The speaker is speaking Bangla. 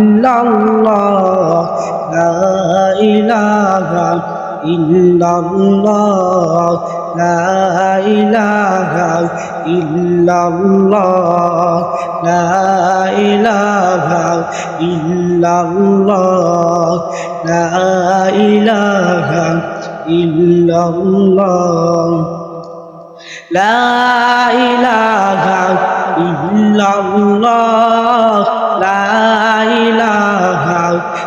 illallah La ilaha illallah La ilaha illallah La ilaha illallah La ilaha illallah لا إله إلا